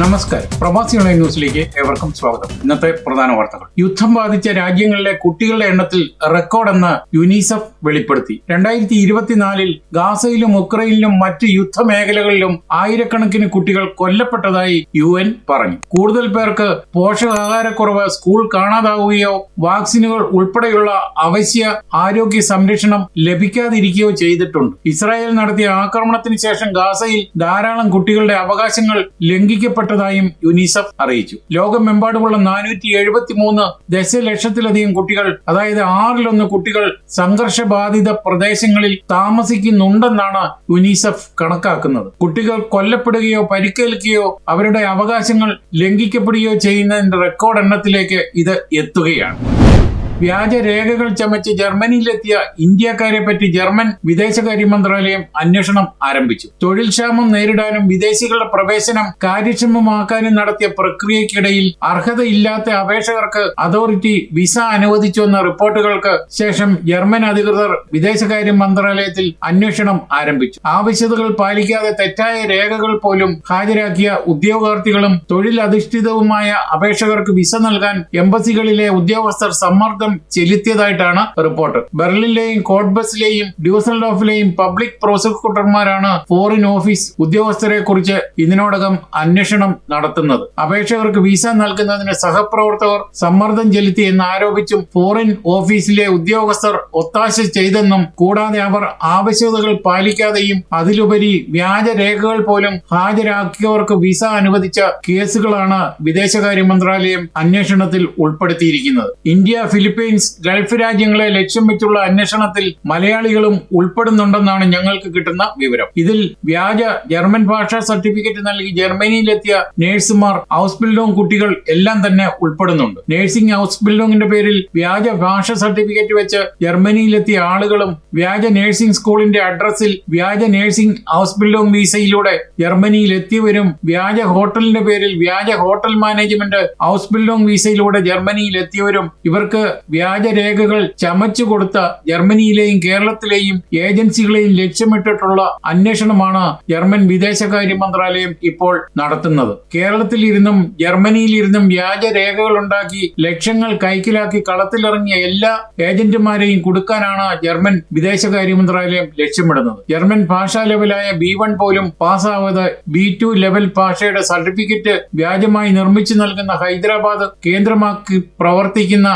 നമസ്കാരം. പ്രവാസി ഓൺലൈൻ ന്യൂസിലേക്ക് ഏവർക്കും സ്വാഗതം. ഇന്നത്തെ പ്രധാന വാർത്തകൾ. യുദ്ധം ബാധിച്ച രാജ്യങ്ങളിലെ കുട്ടികളുടെ എണ്ണത്തിൽ റെക്കോർഡെന്ന് യുനിസെഫ് വെളിപ്പെടുത്തി. രണ്ടായിരത്തി ഇരുപത്തിനാലിൽ ഗാസയിലും ഉക്രൈനിലും മറ്റ് യുദ്ധമേഖലകളിലും ആയിരക്കണക്കിന് കുട്ടികൾ കൊല്ലപ്പെട്ടതായി യു എൻ പറഞ്ഞു. കൂടുതൽ പേർക്ക് പോഷകാഹാരക്കുറവ് സ്കൂൾ കാണാതാവുകയോ വാക്സിനുകൾ ഉൾപ്പെടെയുള്ള അവശ്യ ആരോഗ്യ സംരക്ഷണം ലഭിക്കാതിരിക്കുകയോ ചെയ്തിട്ടുണ്ട്. ഇസ്രായേൽ നടത്തിയ ആക്രമണത്തിന് ശേഷം ഗാസയിൽ ധാരാളം കുട്ടികളുടെ അവകാശങ്ങൾ ലംഘിക്കപ്പെട്ടതായും യുനിസെഫ് അറിയിച്ചു. ലോകമെമ്പാടുമുള്ള നാനൂറ്റി എഴുപത്തി മൂന്ന് ദശലക്ഷത്തിലധികം കുട്ടികൾ അതായത് ആറിലൊന്ന് കുട്ടികൾ സംഘർഷബാധിത പ്രദേശങ്ങളിൽ താമസിക്കുന്നുണ്ടെന്നാണ് യുനിസെഫ് കണക്കാക്കുന്നത്. കുട്ടികൾ കൊല്ലപ്പെടുകയോ പരിക്കേൽക്കുകയോ അവരുടെ അവകാശങ്ങൾ ലംഘിക്കപ്പെടുകയോ ചെയ്യുന്നതിന്റെ റെക്കോർഡ് എണ്ണത്തിലേക്ക് ഇത് എത്തുകയാണ്. വ്യാജ രേഖകൾ ചമച്ച് ജർമ്മനിയിലെത്തിയ ഇന്ത്യക്കാരെ പറ്റി ജർമ്മൻ വിദേശകാര്യ മന്ത്രാലയം അന്വേഷണം ആരംഭിച്ചു. തൊഴിൽ ക്ഷാമം നേരിടാനും വിദേശികളുടെ പ്രവേശനം കാര്യക്ഷമമാക്കാനും നടത്തിയ പ്രക്രിയയ്ക്കിടയിൽ അർഹതയില്ലാത്ത അപേക്ഷകർക്ക് അതോറിറ്റി വിസ അനുവദിച്ചുവെന്ന റിപ്പോർട്ടുകൾക്ക് ശേഷം ജർമ്മൻ അധികൃതർ വിദേശകാര്യ മന്ത്രാലയത്തിൽ അന്വേഷണം ആരംഭിച്ചു. ആവശ്യതകൾ പാലിക്കാതെ തെറ്റായ രേഖകൾ പോലും ഹാജരാക്കിയ ഉദ്യോഗാർത്ഥികളും തൊഴിലധിഷ്ഠിതവുമായ അപേക്ഷകർക്ക് വിസ നൽകാൻ എംബസികളിലെ ഉദ്യോഗസ്ഥർ സമ്മർദ്ദം ചെലുത്തിയതായിട്ടാണ് റിപ്പോർട്ട്. ബെർലിനിലെയും കോട്ട്ബസിലെയും ഡ്യൂസൽഡോഫിലെയും പബ്ലിക് പ്രോസിക്യൂട്ടർമാരാണ് ഫോറിൻ ഓഫീസ് ഉദ്യോഗസ്ഥരെ കുറിച്ച് ഇതിനോടകം അന്വേഷണം നടത്തുന്നത്. അപേക്ഷകർക്ക് വിസ നൽകുന്നതിന് സഹപ്രവർത്തകർ സമ്മർദ്ദം ചെലുത്തി എന്ന് ആരോപിച്ചും ഫോറിൻ ഓഫീസിലെ ഉദ്യോഗസ്ഥർ ഒത്താശ ചെയ്തെന്നും കൂടാതെ അവർ ആവശ്യകതകൾ പാലിക്കാതെയും അതിലുപരി വ്യാജ രേഖകൾ പോലും ഹാജരാക്കിയവർക്ക് വിസ അനുവദിച്ച കേസുകളാണ് വിദേശകാര്യ മന്ത്രാലയം അന്വേഷണത്തിൽ ഉൾപ്പെടുത്തിയിരിക്കുന്നത്. ഇന്ത്യ ഫിലിപ്പീൻസ് ഗൾഫ് രാജ്യങ്ങളെ ലക്ഷ്യം വെച്ചുള്ള അന്വേഷണത്തിൽ മലയാളികളും ഉൾപ്പെടുന്നുണ്ടെന്നാണ് ഞങ്ങൾക്ക് കിട്ടുന്ന വിവരം. ഇതിൽ വ്യാജ ജർമ്മൻ ഭാഷാ സർട്ടിഫിക്കറ്റ് നൽകി ജർമ്മനിയിലെത്തിയ നഴ്സുമാർ ഹൗസ് ബിൽഡോങ് കുട്ടികൾ എല്ലാം തന്നെ ഉൾപ്പെടുന്നുണ്ട്. നഴ്സിംഗ് ഹൗസ് ബിൽഡോങ്ങിന്റെ പേരിൽ വ്യാജ ഭാഷ സർട്ടിഫിക്കറ്റ് വെച്ച് ജർമ്മനിയിലെത്തിയ ആളുകളും വ്യാജ നഴ്സിംഗ് സ്കൂളിന്റെ അഡ്രസ്സിൽ വ്യാജ നഴ്സിംഗ് ഹൗസ് ബിൽഡോങ് വിസയിലൂടെ ജർമ്മനിയിൽ എത്തിയവരും വ്യാജ ഹോട്ടലിന്റെ പേരിൽ വ്യാജ ഹോട്ടൽ മാനേജ്മെന്റ് ഹൗസ് ബിൽഡോങ് വിസയിലൂടെ ജർമ്മനിയിൽ എത്തിയവരും ഇവർക്ക് വ്യാജ രേഖകൾ ചമച്ചു കൊടുത്ത ജർമ്മനിയിലെയും കേരളത്തിലെയും ഏജൻസികളെയും ലക്ഷ്യമിട്ടിട്ടുള്ള അന്വേഷണമാണ് ജർമ്മൻ വിദേശകാര്യ മന്ത്രാലയം ഇപ്പോൾ നടത്തുന്നത്. കേരളത്തിൽ ഇരുന്നും ജർമ്മനിയിൽ ഇരുന്നും വ്യാജ രേഖകൾ ഉണ്ടാക്കി ലക്ഷങ്ങൾ കൈക്കലാക്കി കളത്തിലിറങ്ങിയ എല്ലാ ഏജന്റുമാരെയും കൊടുക്കാനാണ് ജർമ്മൻ വിദേശകാര്യ മന്ത്രാലയം ലക്ഷ്യമിടുന്നത്. ജർമ്മൻ ഭാഷാ ലെവലായ ബി വൺ പോലും പാസ്സാവാതെ ബി ടു ലെവൽ ഭാഷയുടെ സർട്ടിഫിക്കറ്റ് വ്യാജമായി നിർമ്മിച്ചു നൽകുന്ന ഹൈദരാബാദ് കേന്ദ്രമാക്കി പ്രവർത്തിക്കുന്ന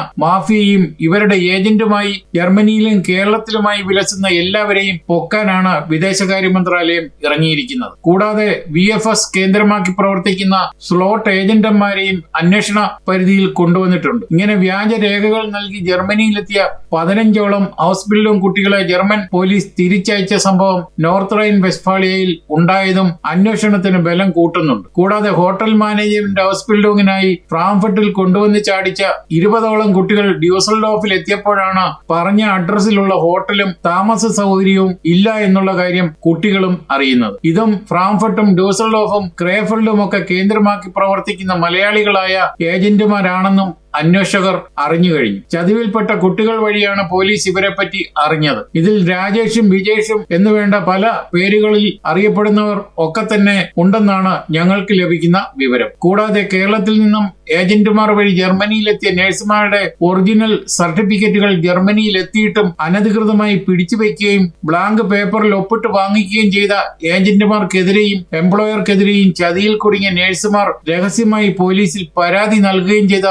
മാഫിയയും ഇവരുടെ ഏജന്റുമായി ജർമ്മനിയിലും കേരളത്തിലുമായി വിലസുന്ന എല്ലാവരെയും പൊക്കാനാണ് വിദേശകാര്യ മന്ത്രാലയം ഇറങ്ങിയിരിക്കുന്നത്. കൂടാതെ വി എഫ് എസ് കേന്ദ്രമാക്കി പ്രവർത്തിക്കുന്ന സ്ലോട്ട് ഏജന്റന്മാരെയും അന്വേഷണ പരിധിയിൽ കൊണ്ടുവന്നിട്ടുണ്ട്. ഇങ്ങനെ വ്യാജ രേഖകൾ നൽകി ജർമ്മനിയിലെത്തിയ പതിനഞ്ചോളം ഹൗസ് ബിൽഡും കുട്ടികളെ ജർമ്മൻ പോലീസ് തിരിച്ചയച്ച സംഭവം നോർത്ത് റൈൻ വെസ്റ്റ്ഫാളിയയിൽ ഉണ്ടായതും അന്വേഷണത്തിന് ബലം കൂട്ടുന്നുണ്ട്. കൂടാതെ ഹോട്ടൽ മാനേജ്മെന്റ് ഹൗസ് ബിൽഡിംഗിനായി ഫ്രാങ്ക്ഫർട്ടിൽ കൊണ്ടുവന്ന് ചാടിച്ച ഇരുപതോളം കുട്ടികൾ ഡ്യൂസൽഡോഫിൽ എത്തിയപ്പോഴാണ് പറഞ്ഞ അഡ്രസ്സിലുള്ള ഹോട്ടലും താമസ സൗകര്യവും ഇല്ല എന്നുള്ള കാര്യം കുട്ടികളും അറിയുന്നത്. ഇതും ഫ്രാങ്ക്ഫർട്ടും ഡ്യൂസൽഡോഫും ക്രേഫൽഡും ഒക്കെ കേന്ദ്രമാക്കി പ്രവർത്തിക്കുന്ന മലയാളികളായ ഏജന്റുമാരാണെന്നും അന്വേഷകർ അറിഞ്ഞു കഴിഞ്ഞു. ചതിവിൽപ്പെട്ട കുട്ടികൾ വഴിയാണ് പോലീസ് ഇവരെ പറ്റി അറിഞ്ഞത്. ഇതിൽ രാജേഷും വിജേഷും എന്ന് വേണ്ട പല പേരുകളിൽ അറിയപ്പെടുന്നവർ ഒക്കെ തന്നെ ഉണ്ടെന്നാണ് ഞങ്ങൾക്ക് ലഭിക്കുന്ന വിവരം. കൂടാതെ കേരളത്തിൽ നിന്നും ഏജന്റുമാർ വഴി ജർമ്മനിയിലെത്തിയ നഴ്സുമാരുടെ ഒറിജിനൽ സർട്ടിഫിക്കറ്റുകൾ ജർമ്മനിയിൽ എത്തിയിട്ടും അനധികൃതമായി പിടിച്ചു വയ്ക്കുകയും ബ്ലാങ്ക് പേപ്പറിൽ ഒപ്പിട്ട് വാങ്ങിക്കുകയും ചെയ്ത ഏജന്റുമാർക്കെതിരെയും എംപ്ലോയർക്കെതിരെയും ചതിയിൽ കുടുങ്ങിയ നഴ്സുമാർ രഹസ്യമായി പോലീസിൽ പരാതി നൽകുകയും ചെയ്ത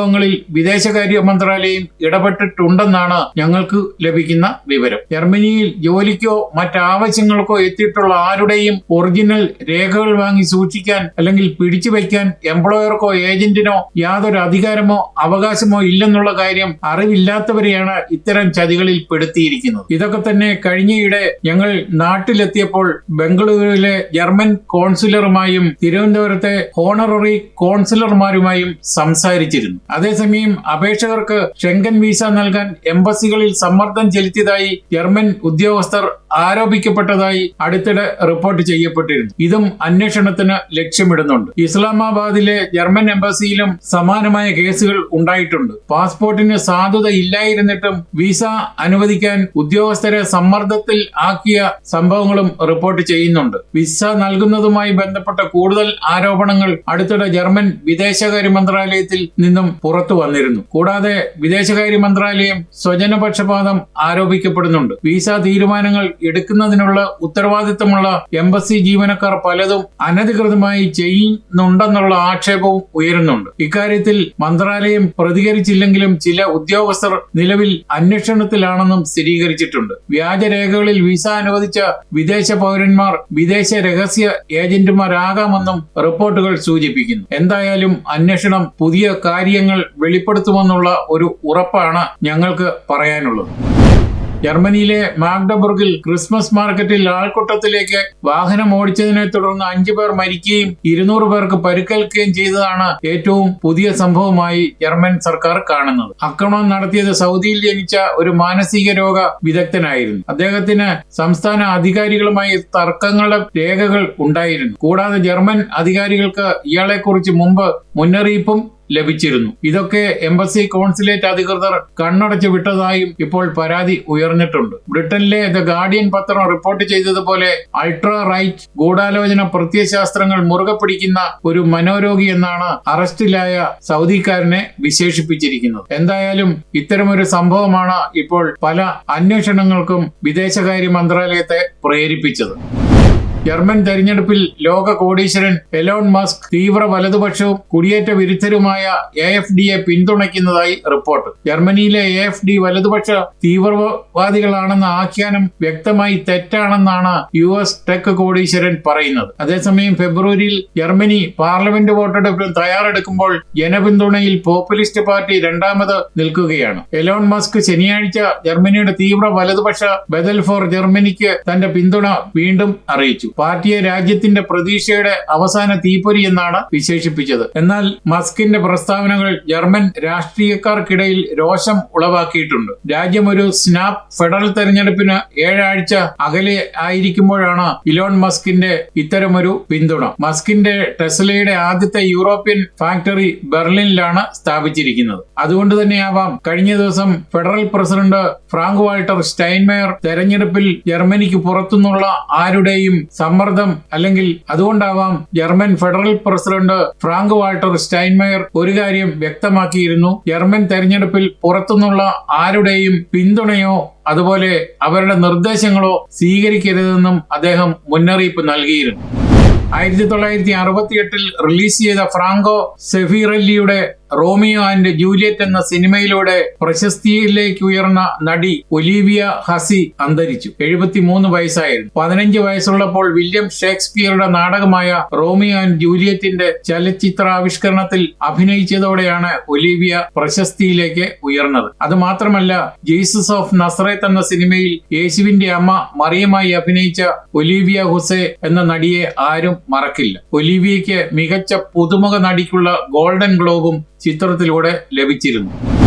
സംഭവങ്ങളിൽ വിദേശകാര്യ മന്ത്രാലയം ഇടപെട്ടിട്ടുണ്ടെന്നാണ് ഞങ്ങൾക്ക് ലഭിക്കുന്ന വിവരം. ജർമ്മനിയിൽ ജോലിക്കോ മറ്റാവശ്യങ്ങൾക്കോ എത്തിയിട്ടുള്ള ആരുടെയും ഒറിജിനൽ രേഖകൾ വാങ്ങി സൂക്ഷിക്കാൻ അല്ലെങ്കിൽ പിടിച്ചു വയ്ക്കാൻ എംപ്ലോയർക്കോ ഏജന്റിനോ യാതൊരു അധികാരമോ അവകാശമോ ഇല്ലെന്നുള്ള കാര്യം അറിവില്ലാത്തവരെയാണ് ഇത്തരം ചതികളിൽ പെടുത്തിയിരിക്കുന്നത്. ഇതൊക്കെ തന്നെ കഴിഞ്ഞയിടെ ഞങ്ങൾ നാട്ടിലെത്തിയപ്പോൾ ബംഗളൂരുവിലെ ജർമ്മൻ കോൺസുലറുമായും തിരുവനന്തപുരത്തെ ഹോണററി കോൺസുലർമാരുമായും സംസാരിച്ചിരുന്നു. അതേസമയം അപേക്ഷകർക്ക് ഷെങ്കൻ വിസ നൽകാൻ എംബസികളിൽ സമ്മർദ്ദം ചെലുത്തിയതായി ജർമ്മൻ ഉദ്യോഗസ്ഥർ ആരോപിക്കപ്പെട്ടതായി അടുത്തിടെ റിപ്പോർട്ട് ചെയ്യപ്പെട്ടിരുന്നു. ഇതും അന്വേഷണത്തിന് ലക്ഷ്യമിടുന്നുണ്ട്. ഇസ്ലാമാബാദിലെ ജർമ്മൻ എംബസിയിലും സമാനമായ കേസുകൾ ഉണ്ടായിട്ടുണ്ട്. പാസ്പോർട്ടിന് സാധുത ഇല്ലായിരുന്നിട്ടും വിസ അനുവദിക്കാൻ ഉദ്യോഗസ്ഥരെ സമ്മർദ്ദത്തിൽ ആക്കിയ സംഭവങ്ങളും റിപ്പോർട്ട് ചെയ്യുന്നുണ്ട്. വിസ നൽകുന്നതുമായി ബന്ധപ്പെട്ട കൂടുതൽ ആരോപണങ്ങൾ അടുത്തിടെ ജർമ്മൻ വിദേശകാര്യ മന്ത്രാലയത്തിൽ നിന്നും പുറത്തു വന്നിരുന്നു. കൂടാതെ വിദേശകാര്യ മന്ത്രാലയം സ്വജനപക്ഷപാതം ആരോപിക്കപ്പെടുന്നുണ്ട്. വിസ തീരുമാനങ്ങൾ എടുക്കുന്നതിനുള്ള ഉത്തരവാദിത്തമുള്ള എംബസി ജീവനക്കാർ പലതും അനധികൃതമായി ചെയ്യുന്നുണ്ടെന്നുള്ള ആക്ഷേപവും ഉയരുന്നുണ്ട്. ഇക്കാര്യത്തിൽ മന്ത്രാലയം പ്രതികരിച്ചില്ലെങ്കിലും ചില ഉദ്യോഗസ്ഥർ നിലവിൽ അന്വേഷണത്തിലാണെന്നും സ്ഥിരീകരിച്ചിട്ടുണ്ട്. വ്യാജരേഖകളിൽ വിസ അനുവദിച്ച വിദേശ പൗരന്മാർ വിദേശ രഹസ്യ ഏജന്റുമാരാകാമെന്നും റിപ്പോർട്ടുകൾ സൂചിപ്പിക്കുന്നു. എന്തായാലും അന്വേഷണം പുതിയ കാര്യങ്ങൾ വെളിപ്പെടുത്തുമെന്നുള്ള ഒരു ഉറപ്പാണ് ഞങ്ങൾക്ക് പറയാനുള്ളത്. ജർമ്മനിയിലെ മാഗ്ഡബർഗിൽ ക്രിസ്മസ് മാർക്കറ്റിൽ ആൾക്കൂട്ടത്തിലേക്ക് വാഹനം ഓടിച്ചതിനെ തുടർന്ന് അഞ്ചു പേർ മരിക്കുകയും ഇരുന്നൂറ് പേർക്ക് പരിക്കേൽക്കുകയും ചെയ്തതാണ് ഏറ്റവും പുതിയ സംഭവമായി ജർമ്മൻ സർക്കാർ കാണുന്നത്. ആക്രമണം നടത്തിയത് സൗദിയിൽ ജനിച്ച ഒരു മാനസിക രോഗ വിദഗ്ധനായിരുന്നു. അദ്ദേഹത്തിന് സംസ്ഥാന അധികാരികളുമായി തർക്കങ്ങളുടെ രേഖകൾ ഉണ്ടായിരുന്നു. കൂടാതെ ജർമ്മൻ അധികാരികൾക്ക് ഇയാളെക്കുറിച്ച് മുമ്പ് മുന്നറിയിപ്പും ലഭിച്ചിരുന്നു. ഇതൊക്കെ എംബസി കോൺസുലേറ്റ് അധികൃതർ കണ്ണടച്ചു വിട്ടതായും ഇപ്പോൾ പരാതി ഉയർന്നിട്ടുണ്ട്. ബ്രിട്ടനിലെ ദ ഗാർഡിയൻ പത്രം റിപ്പോർട്ട് ചെയ്തതുപോലെ അൾട്രാ റൈറ്റ് ഗൂഢാലോചന പ്രത്യയശാസ്ത്രങ്ങൾ മുറുകെ പിടിക്കുന്ന ഒരു മനോരോഗി എന്നാണ് അറസ്റ്റിലായ സൗദിക്കാരനെ വിശേഷിപ്പിച്ചിരിക്കുന്നത്. എന്തായാലും ഇത്തരമൊരു സംഭവമാണ് ഇപ്പോൾ പല അന്വേഷണങ്ങൾക്കും വിദേശകാര്യ മന്ത്രാലയത്തെ പ്രേരിപ്പിച്ചത്. ജർമ്മൻ തെരഞ്ഞെടുപ്പിൽ ലോക കോടീശ്വരൻ എലോൺ മസ്ക് തീവ്ര വലതുപക്ഷവും കുടിയേറ്റ വിരുദ്ധരുമായ എ എഫ് ഡിയെ പിന്തുണയ്ക്കുന്നതായി റിപ്പോർട്ട്. ജർമ്മനിയിലെ എ എഫ് ഡി വലതുപക്ഷ തീവ്രവാദികളാണെന്ന ആഖ്യാനം വ്യക്തമായി തെറ്റാണെന്നാണ് യു എസ് ടെക് കോടീശ്വരൻ പറയുന്നത്. അതേസമയം ഫെബ്രുവരിയിൽ ജർമ്മനി പാർലമെന്റ് വോട്ടെടുപ്പിൽ തയ്യാറെടുക്കുമ്പോൾ ജനപിന്തുണയിൽ പോപ്പുലിസ്റ്റ് പാർട്ടി രണ്ടാമത് നിൽക്കുകയാണ്. എലോൺ മസ്ക് ശനിയാഴ്ച ജർമ്മനിയുടെ തീവ്ര വലതുപക്ഷ ബദൽ ഫോർ ജർമ്മനിക്ക് തന്റെ പിന്തുണ വീണ്ടും അറിയിച്ചു. പാർട്ടിയെ രാജ്യത്തിന്റെ പ്രതീക്ഷയുടെ അവസാന തീപ്പൊരി എന്നാണ് വിശേഷിപ്പിച്ചത്. എന്നാൽ മസ്കിന്റെ പ്രസ്താവനകൾ ജർമ്മൻ രാഷ്ട്രീയക്കാർക്കിടയിൽ രോഷം ഉളവാക്കിയിട്ടുണ്ട്. രാജ്യം ഒരു സ്നാപ് ഫെഡറൽ തെരഞ്ഞെടുപ്പിന് ഏഴാഴ്ച അകലെ ആയിരിക്കുമ്പോഴാണ് ഇലോൺ മസ്കിന്റെ ഇത്തരമൊരു പിന്തുണ. മസ്കിന്റെ ടെസ്ലയുടെ ആദ്യത്തെ യൂറോപ്യൻ ഫാക്ടറി ബെർലിനിലാണ് സ്ഥാപിച്ചിരിക്കുന്നത്. അതുകൊണ്ട് തന്നെയാവാം കഴിഞ്ഞ ദിവസം federal president Frank Walter Steinmeier തെരഞ്ഞെടുപ്പിൽ ജർമ്മനിക്ക് പുറത്തുനിന്നുള്ള ആരുടെയും സമ്മർദ്ദം അല്ലെങ്കിൽ അതുകൊണ്ടാവാം German federal president Frank Walter Steinmeier ഒരു കാര്യം വ്യക്തമാക്കിയിരുന്നു. ജർമ്മൻ തെരഞ്ഞെടുപ്പിൽ പുറത്തുനിന്നുള്ള ആരുടെയും പിന്തുണയോ അതുപോലെ അവരുടെ നിർദ്ദേശങ്ങളോ സ്വീകരിക്കരുതെന്നും അദ്ദേഹം മുന്നറിയിപ്പ് നൽകിയിരുന്നു. ആയിരത്തി തൊള്ളായിരത്തി അറുപത്തി എട്ടിൽ റിലീസ് ചെയ്ത ഫ്രാങ്കോ സെഫിറല്ലിയുടെ റോമിയോ ആൻഡ് ജൂലിയറ്റ് എന്ന സിനിമയിലൂടെ പ്രശസ്തിയിലേക്ക് ഉയർന്ന നടി ഒലീവിയ ഹസി അന്തരിച്ചു. എഴുപത്തിമൂന്ന് വയസ്സായിരുന്നു. പതിനഞ്ച് വയസ്സുള്ളപ്പോൾ വില്യം ഷേക്സ്പിയറുടെ നാടകമായ റോമിയോ ആൻഡ് ജൂലിയറ്റിന്റെ ചലച്ചിത്രാവിഷ്കരണത്തിൽ അഭിനയിച്ചതോടെയാണ് ഒലീവിയ പ്രശസ്തിയിലേക്ക് ഉയർന്നത്. അത് മാത്രമല്ല ജീസസ് ഓഫ് നസ്രത്ത് എന്ന സിനിമയിൽ യേശുവിന്റെ അമ്മ മറിയമായി അഭിനയിച്ച ഒലീവിയ ഹുസെ എന്ന നടിയെ ആരും മറക്കില്ല. ഒലീവിയയ്ക്ക് മികച്ച പുതുമുഖ നടിക്കുള്ള ഗോൾഡൻ ഗ്ലോബും ചിത്രത്തിലൂടെ ലഭിച്ചിരുന്നു.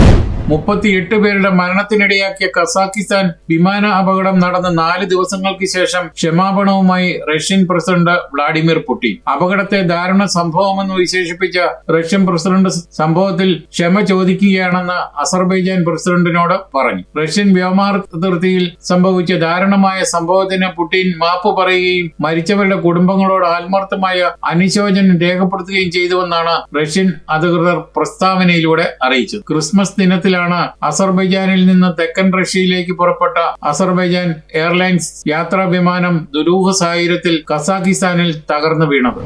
മുപ്പത്തിയെട്ട് പേരുടെ മരണത്തിനിടയാക്കിയ കസാക്കിസ്ഥാൻ വിമാന അപകടം നടന്ന നാല് ദിവസങ്ങൾക്ക് ശേഷം ക്ഷമാപണവുമായി റഷ്യൻ പ്രസിഡന്റ് വ്ളാഡിമിർ പുടിൻ. അപകടത്തെ ദാരുണ സംഭവമെന്ന് വിശേഷിപ്പിച്ച റഷ്യൻ പ്രസിഡന്റ് സംഭവത്തിൽ ക്ഷമ ചോദിക്കുകയാണെന്ന് അസർബൈജാൻ പ്രസിഡന്റിനോട് പറഞ്ഞു. റഷ്യൻ വ്യോമാതിർത്തിയിൽ സംഭവിച്ച ദാരുണമായ സംഭവത്തിന് പുടിൻ മാപ്പ് പറയുകയും മരിച്ചവരുടെ കുടുംബങ്ങളോട് ആത്മാർത്ഥമായ അനുശോചനം രേഖപ്പെടുത്തുകയും ചെയ്തുവെന്നാണ് റഷ്യൻ അധികൃതർ പ്രസ്താവനയിലൂടെ അറിയിച്ചത്. ക്രിസ്മസ് ദിനത്തിലാണ് അസർബൈജാനിൽ നിന്ന് തെക്കൻ റഷ്യയിലേക്ക് പുറപ്പെട്ട അസർബൈജാൻ എയർലൈൻസ് യാത്രാ വിമാനം ദുരൂഹ സാഹചര്യത്തിൽ കസാഖിസ്ഥാനിൽ തകർന്നു വീണത്.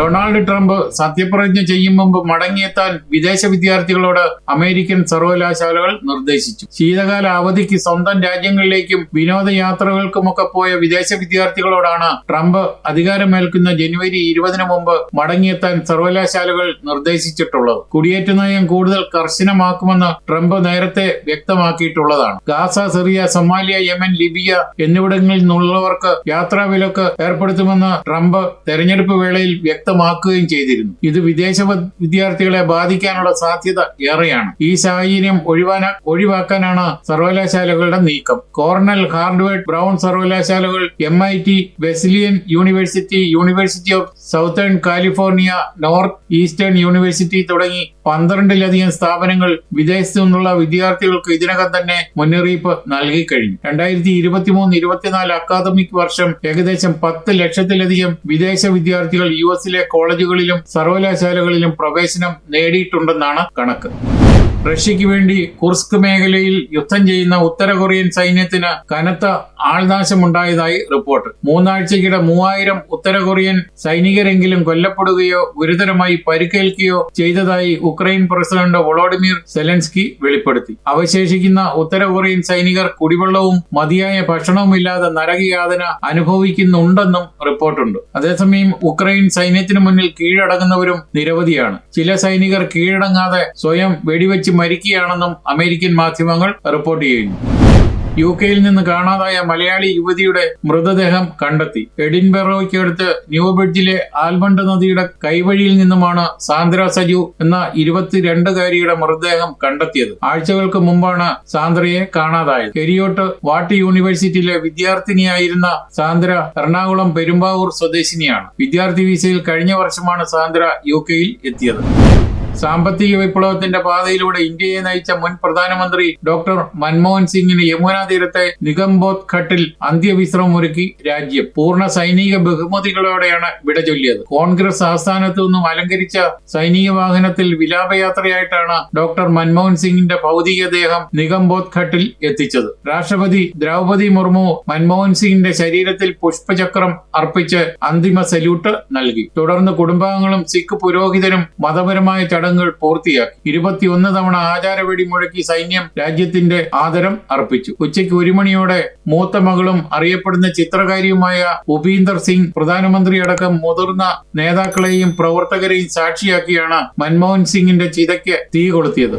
ഡൊണാൾഡ് ട്രംപ് സത്യപ്രതിജ്ഞ ചെയ്യും മുമ്പ് മടങ്ങിയെത്താൻ വിദേശ വിദ്യാർത്ഥികളോട് അമേരിക്കൻ സർവകലാശാലകൾ നിർദ്ദേശിച്ചു. ശീതകാല അവധിക്ക് സ്വന്തം രാജ്യങ്ങളിലേക്കും വിനോദയാത്രകൾക്കുമൊക്കെ പോയ വിദേശ വിദ്യാർത്ഥികളോടാണ് ട്രംപ് അധികാരമേൽക്കുന്ന ജനുവരി ഇരുപതിന് മുമ്പ് മടങ്ങിയെത്താൻ സർവകലാശാലകൾ നിർദ്ദേശിച്ചിട്ടുള്ളത്. കുടിയേറ്റ നയം കൂടുതൽ കർശനമാക്കുമെന്ന് ട്രംപ് നേരത്തെ വ്യക്തമാക്കിയിട്ടുള്ളതാണ്. Gaza Syria Somalia Yemen Libya എന്നിവിടങ്ങളിൽ നിന്നുള്ളവർക്ക് യാത്രാ വിലക്ക് ഏർപ്പെടുത്തുമെന്ന് ട്രംപ് തെരഞ്ഞെടുപ്പ് വേളയിൽ വ്യക്തം വ്യക്തമാക്കുകയും ചെയ്തിരുന്നു. ഇത് വിദേശ വിദ്യാർത്ഥികളെ ബാധിക്കാനുള്ള സാധ്യത ഏറെയാണ്. ഈ സാഹചര്യം ഒഴിവാന ഒഴിവാക്കാനാണ് സർവകലാശാലകളുടെ നീക്കം. കോർണൽ ഹാർഡ്വേർഡ് ബ്രൗൺ സർവകലാശാലകൾ M I T Wesleyan University University of Southern California Northeastern University തുടങ്ങി പന്ത്രണ്ടിലധികം സ്ഥാപനങ്ങൾ വിദേശത്തു നിന്നുള്ള വിദ്യാർത്ഥികൾക്ക് ഇതിനകം തന്നെ മുന്നറിയിപ്പ് നൽകി കഴിഞ്ഞു. രണ്ടായിരത്തി ഇരുപത്തിമൂന്ന് ഇരുപത്തിനാല് അക്കാദമിക് വർഷം ഏകദേശം പത്ത് ലക്ഷത്തിലധികം വിദേശ വിദ്യാർത്ഥികൾ യു എസിലെ കോളേജുകളിലും സർവകലാശാലകളിലും പ്രവേശനം നേടിയിട്ടുണ്ടെന്നാണ് കണക്ക്. റഷ്യയ്ക്ക് വേണ്ടി കുർസ്ക് മേഖലയിൽ യുദ്ധം ചെയ്യുന്ന ഉത്തര കൊറിയൻ സൈന്യത്തിന് കനത്ത ആൾനാശമുണ്ടായതായി റിപ്പോർട്ട്. മൂന്നാഴ്ചയ്ക്കിടെ മൂവായിരം ഉത്തര കൊറിയൻ സൈനികരെങ്കിലും കൊല്ലപ്പെടുകയോ ഗുരുതരമായി പരിക്കേൽക്കുകയോ ചെയ്തതായി ഉക്രൈൻ പ്രസിഡന്റ് വൊളോഡിമിർ സെലൻസ്കി വെളിപ്പെടുത്തി. അവശേഷിക്കുന്ന ഉത്തര കൊറിയൻ സൈനികർ കുടിവെള്ളവും മതിയായ ഭക്ഷണവും ഇല്ലാതെ നരകയാതന അനുഭവിക്കുന്നുണ്ടെന്നും റിപ്പോർട്ടുണ്ട്. അതേസമയം ഉക്രൈൻ സൈന്യത്തിനു മുന്നിൽ കീഴടങ്ങുന്നവരും നിരവധിയാണ്. ചില സൈനികർ കീഴടങ്ങാതെ സ്വയം വെടിവെച്ച് മരിക്കുകയാണെന്നും അമേരിക്കൻ മാധ്യമങ്ങൾ റിപ്പോർട്ട് ചെയ്യുന്നു. യു കെയിൽ നിന്ന് കാണാതായ മലയാളി യുവതിയുടെ മൃതദേഹം കണ്ടെത്തി. എഡിൻബെറോയ്ക്കടുത്ത് ന്യൂബ്രിഡ്ജിലെ ആൽബണ്ട് നദിയുടെ കൈവഴിയിൽ നിന്നുമാണ് സാന്ദ്ര സജു എന്ന ഇരുപത്തിരണ്ടുകാരിയുടെ മൃതദേഹം കണ്ടെത്തിയത്. ആഴ്ചകൾക്ക് മുമ്പാണ് സാന്ദ്രയെ കാണാതായത്. കെരിയോട്ട് വാട്ട് യൂണിവേഴ്സിറ്റിയിലെ വിദ്യാർത്ഥിനിയായിരുന്ന സാന്ദ്ര എറണാകുളം പെരുമ്പാവൂർ സ്വദേശിനിയാണ്. വിദ്യാർത്ഥി വിസയിൽ കഴിഞ്ഞ വർഷമാണ് സാന്ദ്ര യു കെയിൽ എത്തിയത്. സാമ്പത്തിക വിപ്ലവത്തിന്റെ പാതയിലൂടെ ഇന്ത്യയെ നയിച്ച മുൻ പ്രധാനമന്ത്രി ഡോക്ടർ മൻമോഹൻ സിംഗിന് യമുന തീരത്തെ നിഗംബോധ് ഘട്ടിൽ അന്ത്യവിശ്രമം ഒരുക്കി രാജ്യം. പൂർണ സൈനിക ബഹുമതികളോടെയാണ് വിട ചൊല്ലിയത്. കോൺഗ്രസ് ആസ്ഥാനത്തു നിന്നും അലങ്കരിച്ച സൈനിക വാഹനത്തിൽ വിലാപയാത്രയായിട്ടാണ് ഡോക്ടർ മൻമോഹൻ സിംഗിന്റെ ഭൗതികദേഹം നിഗംബോധ് ഘട്ടിൽ എത്തിച്ചത്. രാഷ്ട്രപതി ദ്രൗപതി മുർമു മൻമോഹൻ സിംഗിന്റെ ശരീരത്തിൽ പുഷ്പചക്രം അർപ്പിച്ച് അന്തിമ സല്യൂട്ട് നൽകി. തുടർന്ന് കുടുംബാംഗങ്ങളും സിഖ് പുരോഹിതരും മതപരമായ ചടങ്ങുകൾ പൂർത്തിയാക്കി. ഇരുപത്തിയൊന്ന് തവണ ആചാരവെടി മുഴക്കി സൈന്യം രാജ്യത്തിന്റെ ആദരം അർപ്പിച്ചു. ഉച്ചയ്ക്ക് ഒരു മണിയോടെ മൂത്ത മകളും അറിയപ്പെടുന്ന ചിത്രകാരിയുമായ ഉപീന്ദർ സിംഗ് പ്രധാനമന്ത്രി അടക്കം മുതിർന്ന നേതാക്കളെയും പ്രവർത്തകരെയും സാക്ഷിയാക്കിയാണ് മൻമോഹൻ സിംഗിന്റെ ചിതയ്ക്ക് തീ കൊളുത്തിയത്